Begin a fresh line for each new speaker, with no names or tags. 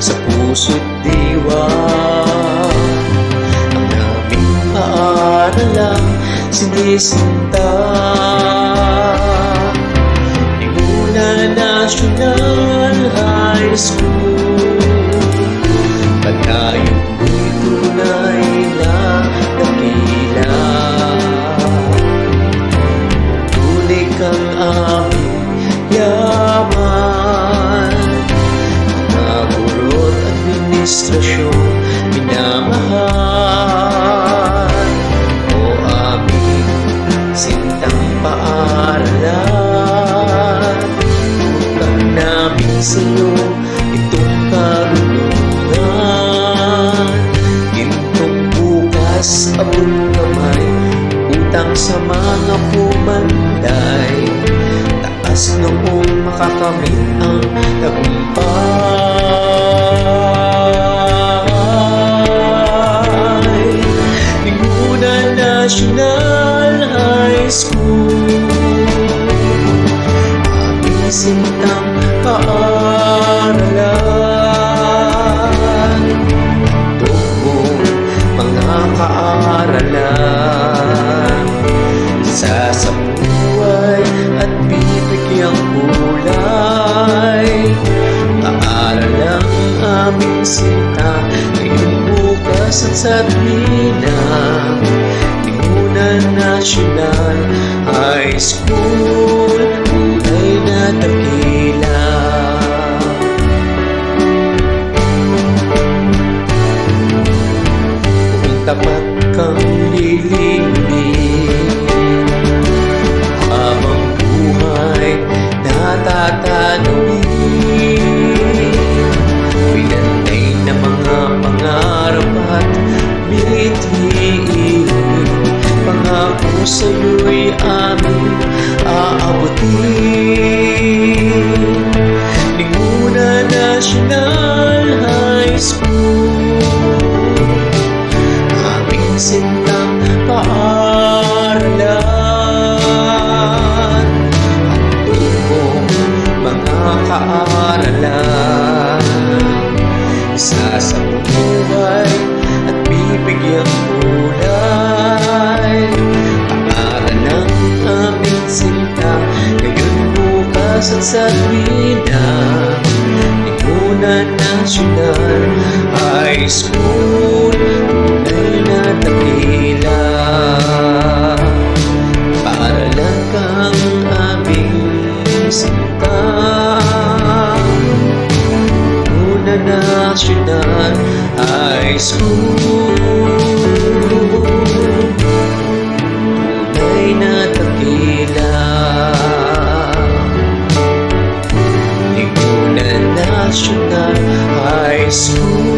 Sa puso't diwa Ang aming paaralang sinisinta. Linguna National High School administrasyon minamahal. O aming sintang paaralan Utang namin sa'yo itong karunungan. Gintong bukas abot kamay Utang sa mga pumanday Taas noong makakamit ang tagumpay National High School. Aming sintang paaralan Tungkol mga kaaralan. Isa sa buhay at bibigyang kulay. Paaralang aming sinta. Ngayon bukas at sa tuwina Linguna National High School aming aabutin. Linguna National High School. Aming sintang paaralan. At tubong mga kaaralan. Isa sa Linguna National High School Tunay na dakila Para lang kang aming sinta. Una National High School na Linguna National High School